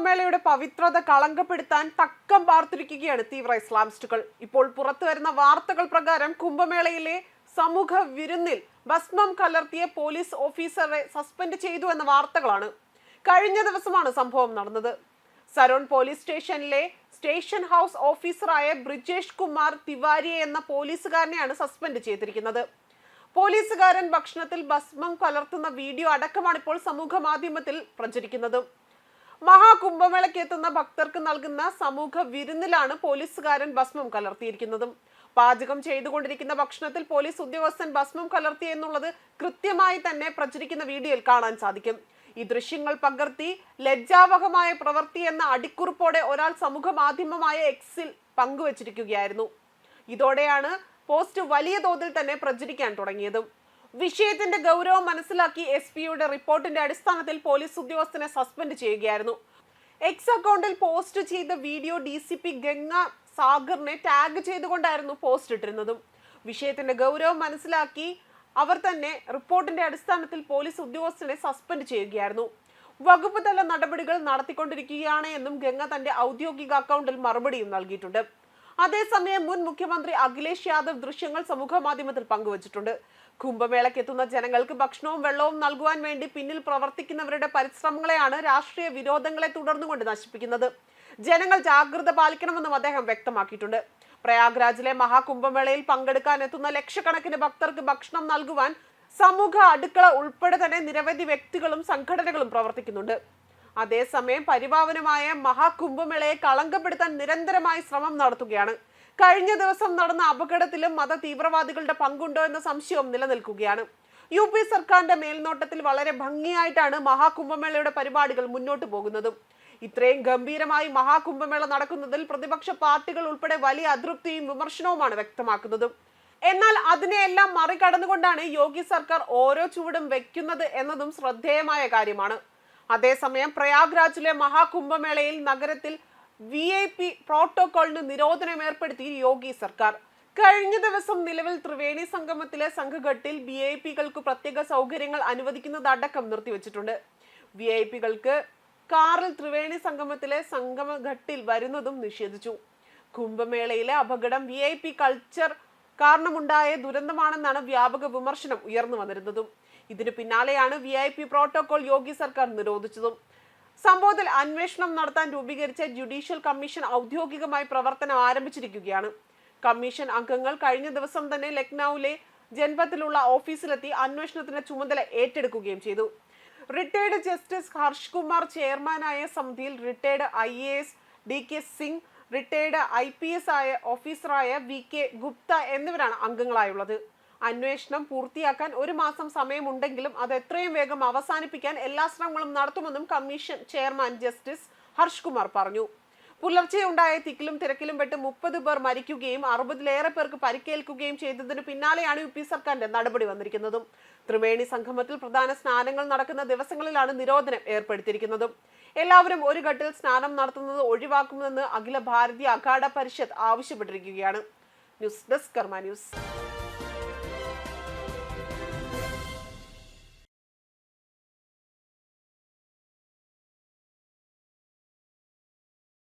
കുംഭമേളയുടെ പവിത്രത കളങ്കപ്പെടുത്താൻ തക്കം പാർത്തിരിക്കുകയാണ് തീവ്ര ഇസ്ലാമിസ്റ്റുകൾ. ഇപ്പോൾ പുറത്തു വരുന്ന വാർത്തകൾ പ്രകാരം കുംഭമേളയിലെ സമൂഹ വിരുന്നിൽ ഭസ്മം കലർത്തിയ പോലീസ് ഓഫീസറെ സസ്പെൻഡ് ചെയ്തു എന്ന വാർത്തകളാണ് കഴിഞ്ഞ ദിവസമാണ് സംഭവം നടന്നത്. സരോൺ പോലീസ് സ്റ്റേഷനിലെ സ്റ്റേഷൻ ഹൗസ് ഓഫീസറായ ബ്രിജേഷ് കുമാർ തിവാരി എന്ന പോലീസുകാരനെയാണ് സസ്പെൻഡ് ചെയ്തിരിക്കുന്നത്. പോലീസുകാരൻ ഭക്ഷണത്തിൽ ഭസ്മം കലർത്തുന്ന വീഡിയോ അടക്കമാണ് ഇപ്പോൾ സമൂഹ മാധ്യമത്തിൽ പ്രചരിക്കുന്നത്. മഹാകുംഭമേളയ്ക്ക് എത്തുന്ന ഭക്തർക്ക് നൽകുന്ന സമൂഹ വിരുന്നിലാണ് പോലീസുകാരൻ ഭസ്മം കലർത്തിയിരിക്കുന്നതും. പാചകം ചെയ്തുകൊണ്ടിരിക്കുന്ന ഭക്ഷണത്തിൽ പോലീസ് ഉദ്യോഗസ്ഥൻ ഭസ്മം കലർത്തി എന്നുള്ളത് കൃത്യമായി തന്നെ പ്രചരിക്കുന്ന വീഡിയോയിൽ കാണാൻ സാധിക്കും. ഈ ദൃശ്യങ്ങൾ പകർത്തി ലജ്ജാവഹമായ പ്രവൃത്തി എന്ന അടിക്കുറിപ്പോടെ ഒരാൾ സമൂഹ മാധ്യമമായ എക്സിൽ പങ്കുവച്ചിരിക്കുകയായിരുന്നു. ഇതോടെയാണ് പോസ്റ്റ് വലിയ തോതിൽ തന്നെ പ്രചരിക്കാൻ തുടങ്ങിയതും. വിഷയത്തിന്റെ ഗൗരവം മനസ്സിലാക്കി എസ് പിയുടെ റിപ്പോർട്ടിന്റെ അടിസ്ഥാനത്തിൽ പോലീസ് ഉദ്യോഗസ്ഥനെ സസ്പെൻഡ് ചെയ്യുകയായിരുന്നു. എക്സ് അക്കൗണ്ടിൽ പോസ്റ്റ് ചെയ്ത video D C P Ganga സാഗറിനെ tag ചെയ്തുകൊണ്ടായിരുന്നു പോസ്റ്റ് ഇട്ടിരുന്നതും. വിഷയത്തിന്റെ ഗൗരവം മനസ്സിലാക്കി അവർ തന്നെ റിപ്പോർട്ടിന്റെ അടിസ്ഥാനത്തിൽ പോലീസ് ഉദ്യോഗസ്ഥനെ സസ്പെൻഡ് ചെയ്യുകയായിരുന്നു. വകുപ്പ് തല നടപടികൾ നടത്തിക്കൊണ്ടിരിക്കുകയാണ് എന്നും ഗംഗ തന്റെ ഔദ്യോഗിക അക്കൗണ്ടിൽ മറുപടിയും നൽകിയിട്ടുണ്ട്. അതേസമയം മുൻ മുഖ്യമന്ത്രി അഖിലേഷ് യാദവ് ദൃശ്യങ്ങൾ സമൂഹ മാധ്യമത്തിൽ പങ്കുവച്ചിട്ടുണ്ട്. കുംഭമേളയ്ക്ക് എത്തുന്ന ജനങ്ങൾക്ക് ഭക്ഷണവും വെള്ളവും നൽകുവാൻ വേണ്ടി പിന്നിൽ പ്രവർത്തിക്കുന്നവരുടെ പരിശ്രമങ്ങളെയാണ് രാഷ്ട്രീയ വിരോധങ്ങളെ തുടർന്നുകൊണ്ട് നശിപ്പിക്കുന്നത്. ജനങ്ങൾ ജാഗ്രത പാലിക്കണമെന്നും അദ്ദേഹം വ്യക്തമാക്കിയിട്ടുണ്ട്. പ്രയാഗ്രാജിലെ മഹാകുംഭമേളയിൽ പങ്കെടുക്കാൻ എത്തുന്ന ലക്ഷക്കണക്കിന് ഭക്തർക്ക് ഭക്ഷണം നൽകുവാൻ സമൂഹ അടുക്കള ഉൾപ്പെടെ തന്നെ നിരവധി വ്യക്തികളും സംഘടനകളും പ്രവർത്തിക്കുന്നുണ്ട്. അതേസമയം പരിപാവനമായ മഹാകുംഭമേളയെ കളങ്കപ്പെടുത്താൻ നിരന്തരമായി ശ്രമം നടത്തുകയാണ്. കഴിഞ്ഞ ദിവസം നടന്ന അപകടത്തിലും മത തീവ്രവാദികളുടെ പങ്കുണ്ടോ എന്ന സംശയവും നിലനിൽക്കുകയാണ്. യു പി സർക്കാരിന്റെ മേൽനോട്ടത്തിൽ വളരെ ഭംഗിയായിട്ടാണ് മഹാകുംഭമേളയുടെ പരിപാടികൾ മുന്നോട്ട് പോകുന്നതും. ഇത്രയും ഗംഭീരമായി മഹാകുംഭമേള നടക്കുന്നതിൽ പ്രതിപക്ഷ പാർട്ടികൾ ഉൾപ്പെടെ വലിയ അതൃപ്തിയും വിമർശനവുമാണ് വ്യക്തമാക്കുന്നതും. എന്നാൽ അതിനെയെല്ലാം മറികടന്നുകൊണ്ടാണ് യോഗി സർക്കാർ ഓരോ ചുവടും വെക്കുന്നത് എന്നതും ശ്രദ്ധേയമായ കാര്യമാണ്. അതേസമയം പ്രയാഗ്രാജിലെ മഹാകുംഭമേളയിൽ നഗരത്തിൽ വി ഐ പി പ്രോട്ടോകോളിന് നിരോധനം ഏർപ്പെടുത്തി യോഗി സർക്കാർ. കഴിഞ്ഞ ദിവസം നിലവിൽ ത്രിവേണി സംഗമത്തിലെ സംഘഘട്ടിൽ വി ഐ പികൾക്ക് പ്രത്യേക സൗകര്യങ്ങൾ അനുവദിക്കുന്നതടക്കം നിർത്തിവെച്ചിട്ടുണ്ട്. വി ഐ പികൾക്ക് കാറിൽ ത്രിവേണി സംഗമത്തിലെ സംഗമഘട്ടിൽ വരുന്നതും നിഷേധിച്ചു. കുംഭമേളയിലെ അപകടം വി ഐ പി കൾച്ചർ കാരണമുണ്ടായ ദുരന്തമാണെന്നാണ് വ്യാപക വിമർശനം ഉയർന്നു വന്നിരുന്നതും. ഇതിനു പിന്നാലെയാണ് V I P protocol Yogi സർക്കാർ നിരോധിച്ചതും. സംഭവത്തിൽ അന്വേഷണം നടത്താൻ രൂപീകരിച്ച ജുഡീഷ്യൽ കമ്മീഷൻ ഔദ്യോഗികമായി പ്രവർത്തനം ആരംഭിച്ചിരിക്കുകയാണ്. കമ്മീഷൻ അംഗങ്ങൾ കഴിഞ്ഞ ദിവസം തന്നെ ലക്നൌവിലെ ജൻപത്തിലുള്ള ഓഫീസിലെത്തി അന്വേഷണത്തിന്റെ ചുമതല ഏറ്റെടുക്കുകയും ചെയ്തു. റിട്ടയർഡ് ജസ്റ്റിസ് ഹർഷ് കുമാർ ചെയർമാനായ സമിതിയിൽ retired I A S D K Singh retired I P S ആയ ഓഫീസറായ വി കെ ഗുപ്ത എന്നിവരാണ് അംഗങ്ങളായുള്ളത്. അന്വേഷണം പൂർത്തിയാക്കാൻ ഒരു മാസം സമയമുണ്ടെങ്കിലും അത് എത്രയും വേഗം അവസാനിപ്പിക്കാൻ എല്ലാ ശ്രമങ്ങളും നടത്തുമെന്നും commission chairman justice Harsh Kumar പറഞ്ഞു. പുലർച്ചെ ഉണ്ടായ തിക്കിലും തിരക്കിലും പെട്ട് മുപ്പത് പേർ മരിക്കുകയും അറുപതിലേറെ പേർക്ക് പരിക്കേൽക്കുകയും ചെയ്തതിന് പിന്നാലെയാണ് യു പി സർക്കാരിന്റെ നടപടി വന്നിരിക്കുന്നതും. ത്രിവേണി സംഗമത്തിൽ പ്രധാന സ്നാനങ്ങൾ നടക്കുന്ന ദിവസങ്ങളിലാണ് നിരോധനം ഏർപ്പെടുത്തിയിരിക്കുന്നതും. എല്ലാവരും ഒരു ഘട്ടിൽ സ്നാനം നടത്തുന്നത് ഒഴിവാക്കുമെന്ന് Akhil Bharatiya Akhara Parishad ആവശ്യപ്പെട്ടിരിക്കുകയാണ്. News desk Karma news.